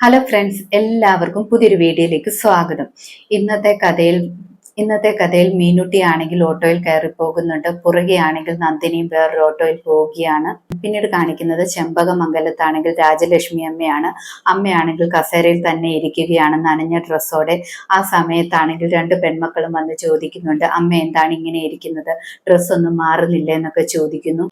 Hello friends എല്ലാവർക്കും പുതിയൊരു വീഡിയോയിലേക്ക് സ്വാഗതം. ഇന്നത്തെ കഥയിൽ ഇന്നത്തെ കഥയിൽ മീനുട്ടി ആണെങ്കിൽ ഓട്ടോയിൽ കയറി പോകുന്നുണ്ട്. പുറകെ ആണെങ്കിൽ നന്ദിനിയും വേറൊരു ഓട്ടോയിൽ പോവുകയാണ്. പിന്നീട് കാണിക്കുന്നത് ചെമ്പകമംഗലത്താണെങ്കിൽ രാജലക്ഷ്മി അമ്മയാണ്. അമ്മയാണെങ്കിൽ കസേരയിൽ തന്നെ ഇരിക്കുകയാണ് നനഞ്ഞ ഡ്രസ്സോടെ. ആ സമയത്താണെങ്കിൽ രണ്ട് പെൺമക്കളും വന്ന് ചോദിക്കുന്നുണ്ട് അമ്മ എന്താണ് ഇങ്ങനെ ഇരിക്കുന്നത്? ഡ്രസ്സൊന്നും മാറുന്നില്ല എന്നൊക്കെ ചോദിക്കുന്നു.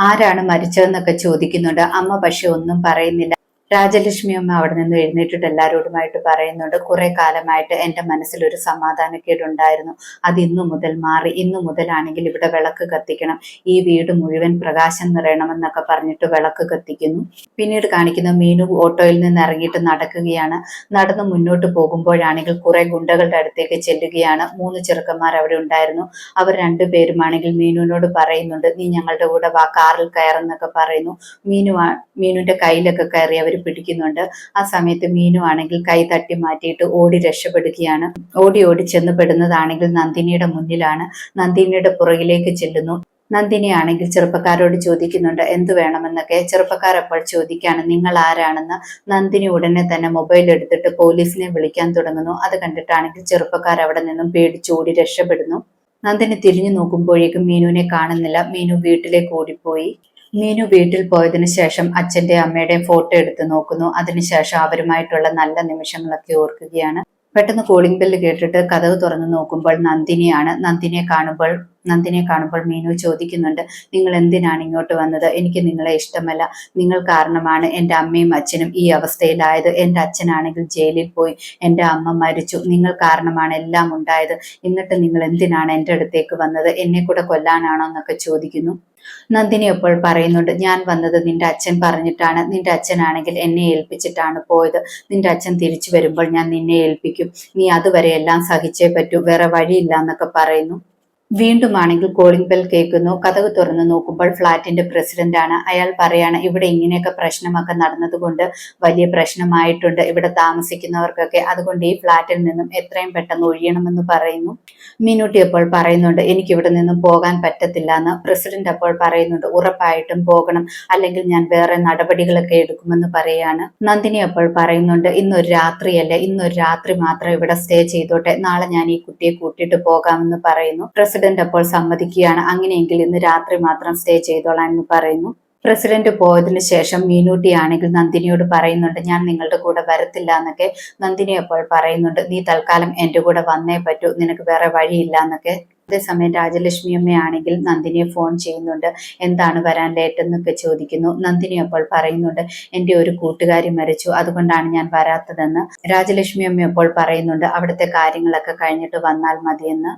ആരാണ് മരിച്ചതെന്നൊക്കെ ചോദിക്കുന്നുണ്ട്. അമ്മ പക്ഷെ ഒന്നും പറയുന്നില്ല. രാജലക്ഷ്മി അമ്മ അവിടെ നിന്ന് എഴുന്നേറ്റിട്ട് എല്ലാവരോടുമായിട്ട് പറയുന്നുണ്ട്. കുറെ കാലമായിട്ട് എന്റെ മനസ്സിൽ ഒരു സമാധാനക്കേടുണ്ടായിരുന്നു. അത് ഇന്നു മുതൽ മാറി. ഇന്നു മുതലാണെങ്കിൽ ഇവിടെ വിളക്ക് കത്തിക്കണം. ഈ വീട് മുഴുവൻ പ്രകാശം നിറയണമെന്നൊക്കെ പറഞ്ഞിട്ട് വിളക്ക് കത്തിക്കുന്നു. പിന്നീട് കാണിക്കുന്ന മീനു ഓട്ടോയിൽ നിന്ന് ഇറങ്ങിയിട്ട് നടക്കുകയാണ്. നടന്ന് മുന്നോട്ട് പോകുമ്പോഴാണെങ്കിൽ കുറെ ഗുണ്ടകളുടെ അടുത്തേക്ക് ചെല്ലുകയാണ്. മൂന്ന് ചെറുക്കന്മാർ അവിടെ ഉണ്ടായിരുന്നു. അവർ രണ്ടുപേരുമാണെങ്കിൽ മീനുവിനോട് പറയുന്നുണ്ട് നീ ഞങ്ങളുടെ കൂടെ വാ കാറിൽ കയറെന്നൊക്കെ പറയുന്നു. മീനു മീനുവിന്റെ കയ്യിലൊക്കെ കയറി അവർ പിടിക്കുന്നുണ്ട്. ആ സമയത്ത് മീനു ആണെങ്കിൽ കൈ തട്ടി മാറ്റിയിട്ട് ഓടി രക്ഷപ്പെടുകയാണ്. ഓടി ഓടി ചെന്ന് പെടുന്നതാണെങ്കിൽ നന്ദിനിയുടെ മുന്നിലാണ്. നന്ദിനിയുടെ പുറകിലേക്ക് ചെല്ലുന്നു. നന്ദിനി ആണെങ്കിൽ ചെറുപ്പക്കാരോട് ചോദിക്കുന്നുണ്ട് എന്തു വേണമെന്നൊക്കെ? ചെറുപ്പക്കാർ അപ്പോൾ ചോദിക്കാണ് നിങ്ങൾ ആരാണെന്ന്? നന്ദിനി ഉടനെ തന്നെ മൊബൈൽ എടുത്തിട്ട് പോലീസിനെ വിളിക്കാൻ തുടങ്ങുന്നു. അത് കണ്ടിട്ടാണെങ്കിൽ ചെറുപ്പക്കാർ അവിടെ നിന്നും പേടിച്ചോടി രക്ഷപ്പെടുന്നു. നന്ദിനി തിരിഞ്ഞു നോക്കുമ്പോഴേക്കും മീനുവിനെ കാണുന്നില്ല. മീനു വീട്ടിലേക്ക് ഓടിപ്പോയി. മീനു വീട്ടിൽ പോയതിനു ശേഷം അച്ഛന്റെ അമ്മയുടെ ഫോട്ടോ എടുത്ത് നോക്കുന്നു. അതിനുശേഷം അവരുമായിട്ടുള്ള നല്ല നിമിഷങ്ങളൊക്കെ ഓർക്കുകയാണ്. പെട്ടെന്ന് കോളിംഗ് ബെല്ല് കേട്ടിട്ട് കഥവ് തുറന്നു നോക്കുമ്പോൾ നന്ദിനിയാണ്. നന്ദിനിയെ കാണുമ്പോൾ നന്ദിനിയെ കാണുമ്പോൾ മീനു ചോദിക്കുന്നുണ്ട് നിങ്ങൾ എന്തിനാണ് ഇങ്ങോട്ട് വന്നത്? എനിക്ക് നിങ്ങളെ ഇഷ്ടമല്ല. നിങ്ങൾ കാരണമാണ് എന്റെ അമ്മയും അച്ഛനും ഈ അവസ്ഥയിലായത്. എന്റെ അച്ഛനാണെങ്കിൽ ജയിലിൽ പോയി. എന്റെ അമ്മ മരിച്ചു. നിങ്ങൾ കാരണമാണ് എല്ലാം ഉണ്ടായത്. എന്നിട്ട് നിങ്ങൾ എന്തിനാണ് എന്റെ അടുത്തേക്ക് വന്നത്? എന്നെ കൂടെ കൊല്ലാനാണോ? എന്നൊക്കെ ചോദിക്കുന്നു. നന്ദിനി അപ്പോൾ പറയുന്നുണ്ട് ഞാൻ വന്നത് നിന്റെ അച്ഛൻ പറഞ്ഞിട്ടാണ്. നിന്റെ അച്ഛനാണെങ്കിൽ എന്നെ ഏൽപ്പിച്ചിട്ടാണ് പോയത്. നിന്റെ അച്ഛൻ തിരിച്ചു വരുമ്പോൾ ഞാൻ നിന്നെ ഏൽപ്പിക്കും. നീ അതുവരെ എല്ലാം സഹിച്ചേ പറ്റൂ. വേറെ വഴിയില്ല എന്നൊക്കെ പറയുന്നു. വീണ്ടും ആണെങ്കിൽ കോളിംഗ് ബെൽ കേൾക്കുന്നു. കഥക് തുറന്ന് നോക്കുമ്പോൾ ഫ്ളാറ്റിന്റെ പ്രസിഡന്റ് ആണ്. അയാൾ പറയാണ് ഇവിടെ ഇങ്ങനെയൊക്കെ പ്രശ്നമൊക്കെ നടന്നതുകൊണ്ട് വലിയ പ്രശ്നമായിട്ടുണ്ട്. ഇവിടെ താമസിക്കുന്നവർക്കൊക്കെ അതുകൊണ്ട് ഈ ഫ്ളാറ്റിൽ നിന്നും എത്രയും പെട്ടെന്ന് ഒഴിയണമെന്ന് പറയുന്നു. മിനുട്ടി അപ്പോൾ പറയുന്നുണ്ട് എനിക്ക് ഇവിടെ നിന്നും പോകാൻ പറ്റത്തില്ല എന്ന്. പ്രസിഡന്റ് അപ്പോൾ പറയുന്നുണ്ട് ഉറപ്പായിട്ടും പോകണം. അല്ലെങ്കിൽ ഞാൻ വേറെ നടപടികളൊക്കെ എടുക്കുമെന്ന് പറയാണ്. നന്ദിനി അപ്പോൾ പറയുന്നുണ്ട് ഇന്നൊരു രാത്രിയല്ല. ഇന്നൊരു രാത്രി മാത്രം ഇവിടെ സ്റ്റേ ചെയ്തോട്ടെ. നാളെ ഞാൻ ഈ കുട്ടിയെ കൂട്ടിയിട്ട് പോകാമെന്ന് പറയുന്നു. പ്രസിഡന്റ് അപ്പോൾ സമ്മതിക്കുകയാണ്. അങ്ങനെയെങ്കിൽ ഇന്ന് രാത്രി മാത്രം സ്റ്റേ ചെയ്തോളാം എന്ന് പറയുന്നു. പ്രസിഡന്റ് പോയതിനു ശേഷം മീനൂട്ടി ആണെങ്കിൽ നന്ദിനിയോട് പറയുന്നുണ്ട് ഞാൻ നിങ്ങളുടെ കൂടെ വരത്തില്ല എന്നൊക്കെ നന്ദിനി അപ്പോൾ പറയുന്നുണ്ട്. നീ തൽക്കാലം എന്റെ കൂടെ വന്നേ പറ്റൂ നിനക്ക് വേറെ വഴിയില്ല എന്നൊക്കെ. അതേസമയം രാജലക്ഷ്മി അമ്മയാണെങ്കിൽ നന്ദിനിയെ ഫോൺ ചെയ്യുന്നുണ്ട്. എന്താണ് വരാൻ ലേറ്റ് എന്നൊക്കെ ചോദിക്കുന്നു. നന്ദിനി അപ്പോൾ പറയുന്നുണ്ട് എന്റെ ഒരു കൂട്ടുകാരി മരിച്ചു അതുകൊണ്ടാണ് ഞാൻ വരാത്തതെന്ന്. രാജലക്ഷ്മി അമ്മ അപ്പോൾ പറയുന്നുണ്ട് അവിടുത്തെ കാര്യങ്ങളൊക്കെ കഴിഞ്ഞിട്ട് വന്നാൽ മതിയെന്ന്.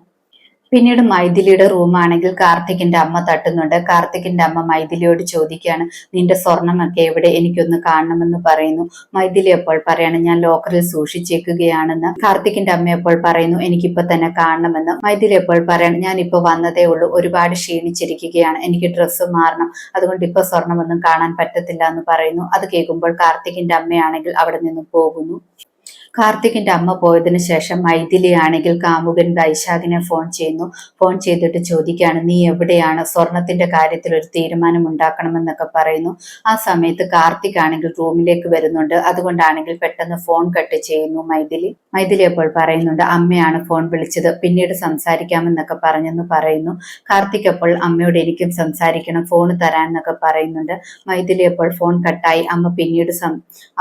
പിന്നീട് മൈഥിലിയുടെ റൂമാണെങ്കിൽ കാർത്തികിന്റെ അമ്മ തട്ടുന്നുണ്ട്. കാർത്തികിന്റെ അമ്മ മൈഥിലിയോട് ചോദിക്കുകയാണ് നിന്റെ സ്വർണമൊക്കെ എവിടെ? എനിക്കൊന്ന് കാണണമെന്ന് പറയുന്നു. മൈഥിലി അപ്പോൾ പറയാണ് ഞാൻ ലോക്കറിൽ സൂക്ഷിച്ചേക്കുകയാണെന്ന്. കാർത്തികിന്റെ അമ്മ അപ്പോൾ പറയുന്നു എനിക്കിപ്പോ തന്നെ കാണണമെന്ന്. മൈഥിലി അപ്പോൾ പറയാണ് ഞാൻ ഇപ്പൊ വന്നതേ ഉള്ളൂ. ഒരുപാട് ക്ഷീണിച്ചിരിക്കുകയാണ്. എനിക്ക് ഡ്രസ്സ് മാറണം. അതുകൊണ്ട് ഇപ്പൊ സ്വർണമൊന്നും കാണാൻ പറ്റത്തില്ല എന്ന് പറയുന്നു. അത് കേൾക്കുമ്പോൾ കാർത്തികിന്റെ അമ്മയാണെങ്കിൽ അവിടെ നിന്നും പോകുന്നു. കാർത്തികിന്റെ അമ്മ പോയതിനു ശേഷം മൈഥിലി ആണെങ്കിൽ കാമുകൻ വൈശാഖിനെ ഫോൺ ചെയ്യുന്നു. ഫോൺ ചെയ്തിട്ട് ചോദിക്കുകയാണ് നീ എവിടെയാണ്? സ്വർണത്തിന്റെ കാര്യത്തിൽ ഒരു തീരുമാനം ഉണ്ടാക്കണമെന്നൊക്കെ പറയുന്നു. ആ സമയത്ത് കാർത്തിക് ആണെങ്കിൽ റൂമിലേക്ക് വരുന്നുണ്ട്. അതുകൊണ്ടാണെങ്കിൽ പെട്ടെന്ന് ഫോൺ കട്ട് ചെയ്യുന്നു മൈഥിലി. മൈഥിലി അപ്പോൾ പറയുന്നുണ്ട് അമ്മയാണ് ഫോൺ വിളിച്ചത്. പിന്നീട് സംസാരിക്കാമെന്നൊക്കെ പറഞ്ഞെന്ന് പറയുന്നു. കാർത്തിക് അപ്പോൾ അമ്മയോട് എനിക്കും സംസാരിക്കണം ഫോൺ തരാൻ എന്നൊക്കെ പറയുന്നുണ്ട്. മൈഥിലി അപ്പോൾ ഫോൺ കട്ടായി അമ്മ പിന്നീട്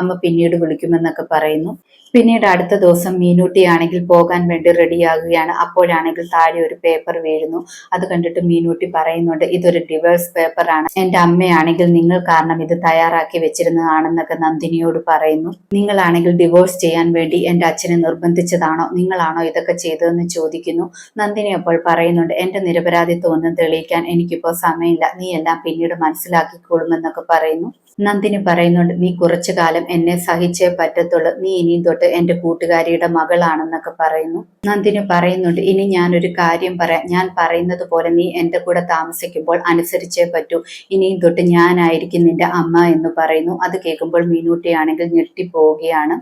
അമ്മ പിന്നീട് വിളിക്കുമെന്നൊക്കെ പറയുന്നു. പിന്നീട് അടുത്ത ദിവസം മീനൂട്ടി ആണെങ്കിൽ പോകാൻ വേണ്ടി റെഡിയാകുകയാണ്. അപ്പോഴാണെങ്കിൽ താഴെ ഒരു പേപ്പർ വീഴുന്നു. അത് കണ്ടിട്ട് മീനൂട്ടി പറയുന്നുണ്ട് ഇതൊരു ഡിവേഴ്സ് പേപ്പറാണ്. എന്റെ അമ്മയാണെങ്കിൽ നിങ്ങൾ കാരണം ഇത് തയ്യാറാക്കി വെച്ചിരുന്നതാണെന്നൊക്കെ നന്ദിനിയോട് പറയുന്നു. നിങ്ങളാണെങ്കിൽ ഡിവോഴ്സ് ചെയ്യാൻ വേണ്ടി എന്റെ അച്ഛനെ നിർബന്ധിച്ചതാണോ? നിങ്ങളാണോ ഇതൊക്കെ ചെയ്തതെന്ന് ചോദിക്കുന്നു. നന്ദിനി അപ്പോൾ പറയുന്നുണ്ട് എന്റെ നിരപരാധിത്വം ഒന്നും തെളിയിക്കാൻ എനിക്കിപ്പോൾ സമയമില്ല. നീ എല്ലാം പിന്നീട് മനസ്സിലാക്കിക്കൊള്ളുമെന്നൊക്കെ പറയുന്നു. നന്ദിനി പറയുന്നുണ്ട് നീ കുറച്ചു കാലം എന്നെ സഹിച്ചേ പറ്റത്തുള്ളൂ. നീ ഇനിയും തൊട്ട് എന്റെ കൂട്ടുകാരിയുടെ മകളാണെന്നൊക്കെ പറയുന്നു. നന്ദിനി പറയുന്നുണ്ട് ഇനി ഞാനൊരു കാര്യം പറയാം. ഞാൻ പറയുന്നത് പോലെ നീ എന്റെ കൂടെ താമസിക്കുമ്പോൾ അനുസരിച്ചേ പറ്റൂ. ഇനിയും തൊട്ട് ഞാനായിരിക്കും നിന്റെ അമ്മ എന്ന് പറയുന്നു. അത് കേൾക്കുമ്പോൾ മീനൂട്ടിയാണെങ്കിൽ ഞെട്ടിപ്പോവുകയാണ്.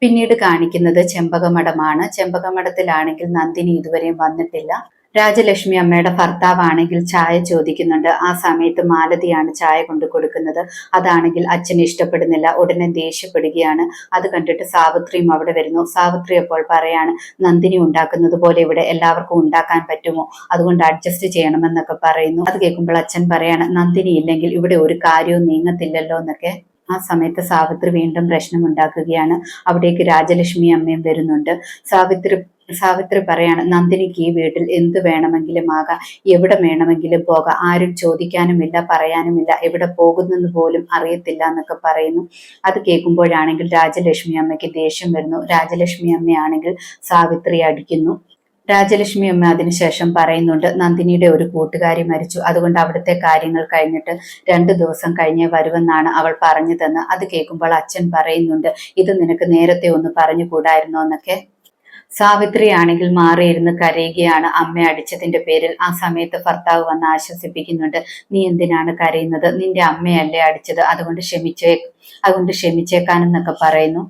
പിന്നീട് കാണിക്കുന്നത് ചെമ്പകമഠമാണ്. ചെമ്പകമഠത്തിലാണെങ്കിൽ നന്ദിനി ഇതുവരെയും വന്നിട്ടില്ല. രാജലക്ഷ്മി അമ്മയുടെ ഭർത്താവാണെങ്കിൽ ചായ ചോദിക്കുന്നുണ്ട്. ആ സമയത്ത് മാലതിയാണ് ചായ കൊണ്ടു കൊടുക്കുന്നത്. അതാണെങ്കിൽ അച്ഛന് ഇഷ്ടപ്പെടുന്നില്ല. ഉടനെ ദേഷ്യപ്പെടുകയാണ്. അത് കണ്ടിട്ട് സാവിത്രിയും അവിടെ വരുന്നു. സാവിത്രി അപ്പോൾ പറയാണ് നന്ദിനി ഉണ്ടാക്കുന്നത് പോലെ ഇവിടെ എല്ലാവർക്കും ഉണ്ടാക്കാൻ പറ്റുമോ? അതുകൊണ്ട് അഡ്ജസ്റ്റ് ചെയ്യണമെന്നൊക്കെ പറയുന്നു. അത് കേൾക്കുമ്പോൾ അച്ഛൻ പറയാണ് നന്ദിനി ഇല്ലെങ്കിൽ ഇവിടെ ഒരു കാര്യവും നീങ്ങത്തില്ലല്ലോ എന്നൊക്കെ. ആ സമയത്ത് സാവിത്രി വീണ്ടും പ്രശ്നമുണ്ടാക്കുകയാണ്. അവിടേക്ക് രാജലക്ഷ്മി അമ്മയും വരുന്നുണ്ട്. സാവിത്രി സാവിത്രി പറയാണ് നന്ദിനിക്ക് ഈ വീട്ടിൽ എന്ത് വേണമെങ്കിലും ആകാം. എവിടെ വേണമെങ്കിലും പോകാം. ആരും ചോദിക്കാനുമില്ല പറയാനുമില്ല. എവിടെ പോകുന്നെന്ന് പോലും അറിയത്തില്ല എന്നൊക്കെ പറയുന്നു. അത് കേൾക്കുമ്പോഴാണെങ്കിൽ രാജലക്ഷ്മി അമ്മയ്ക്ക് ദേഷ്യം വരുന്നു. രാജലക്ഷ്മി അമ്മയാണെങ്കിൽ സാവിത്രി അടിക്കുന്നു. രാജലക്ഷ്മി അമ്മ അതിനുശേഷം പറയുന്നുണ്ട് നന്ദിനിയുടെ ഒരു കൂട്ടുകാരി മരിച്ചു. അതുകൊണ്ട് അവിടുത്തെ കാര്യങ്ങൾ കഴിഞ്ഞിട്ട് രണ്ടു ദിവസം കഴിഞ്ഞേ വരുമെന്നാണ് അവൾ പറഞ്ഞതെന്ന് അത് കേൾക്കുമ്പോൾ അച്ഛൻ പറയുന്നുണ്ട് ഇത് നിനക്ക് നേരത്തെ ഒന്ന് പറഞ്ഞു കൂടായിരുന്നോ എന്നൊക്കെ? സാവിത്രി ആണെങ്കിൽ മാറിയിരുന്ന് കരയുകയാണ് അമ്മ അടിച്ചതിന്റെ പേരിൽ. ആ സമയത്ത് ഭർത്താവ് വന്ന് ആശ്വസിപ്പിക്കുന്നുണ്ട് നീ എന്തിനാണ് കരയുന്നത്? നിന്റെ അമ്മയല്ലേ അടിച്ചത്. അതുകൊണ്ട് ക്ഷമിച്ചേ അതുകൊണ്ട് ക്ഷമിച്ചേക്കാനെന്നൊക്കെ പറയുന്നു.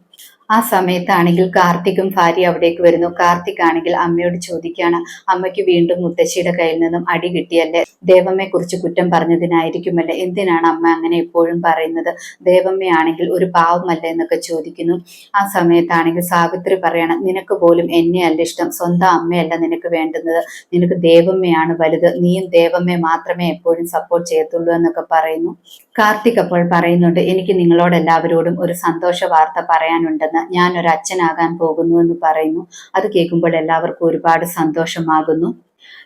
ആ സമയത്താണെങ്കിൽ കാർത്തിക്കും ഭാര്യ അവിടേക്ക് വരുന്നു. കാർത്തിക് ആണെങ്കിൽ അമ്മയോട് ചോദിക്കുകയാണ് അമ്മയ്ക്ക് വീണ്ടും മുത്തശ്ശിയുടെ കയ്യിൽ നിന്നും അടി കിട്ടിയല്ലേ? ദേവമ്മയെ കുറിച്ച് കുറ്റം പറഞ്ഞതിനായിരിക്കുമല്ലേ? എന്തിനാണ് അമ്മ അങ്ങനെ എപ്പോഴും പറയുന്നത്? ദേവമ്മയാണെങ്കിൽ ഒരു പാവമല്ല എന്നൊക്കെ ചോദിക്കുന്നു. ആ സമയത്താണെങ്കിൽ സാവിത്രി പറയണം നിനക്ക് പോലും എന്നെ അല്ല ഇഷ്ടം. സ്വന്തം അമ്മയല്ല നിനക്ക് വേണ്ടുന്നത്. നിനക്ക് ദേവമ്മയാണ് വലുത്. നീയും ദേവമ്മയെ മാത്രമേ എപ്പോഴും സപ്പോർട്ട് ചെയ്യത്തുള്ളൂ എന്നൊക്കെ പറയുന്നു. കാർത്തിക് അപ്പോൾ പറയുന്നുണ്ട് എനിക്ക് നിങ്ങളോട് എല്ലാവരോടും ഒരു സന്തോഷ വാർത്ത പറയാനുണ്ടെന്ന്. ഞാൻ ഒരു അച്ഛനാകാൻ പോകുന്നു എന്ന് പറയുന്നു. അത് കേൾക്കുമ്പോൾ എല്ലാവർക്കും ഒരുപാട് സന്തോഷമാകുന്നു.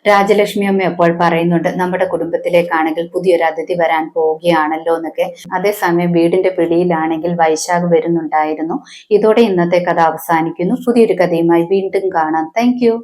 രാജലക്ഷ്മി അമ്മ എപ്പോൾ പറയുന്നുണ്ട് നമ്മുടെ കുടുംബത്തിലേക്കാണെങ്കിൽ പുതിയൊരു അതിഥി വരാൻ പോവുകയാണല്ലോ എന്നൊക്കെ. അതേസമയം വീടിന്റെ പിടിയിലാണെങ്കിൽ വൈശാഖ് വരുന്നുണ്ടായിരുന്നു. ഇതോടെ ഇന്നത്തെ കഥ അവസാനിക്കുന്നു. പുതിയൊരു കഥയുമായി വീണ്ടും കാണാം. താങ്ക്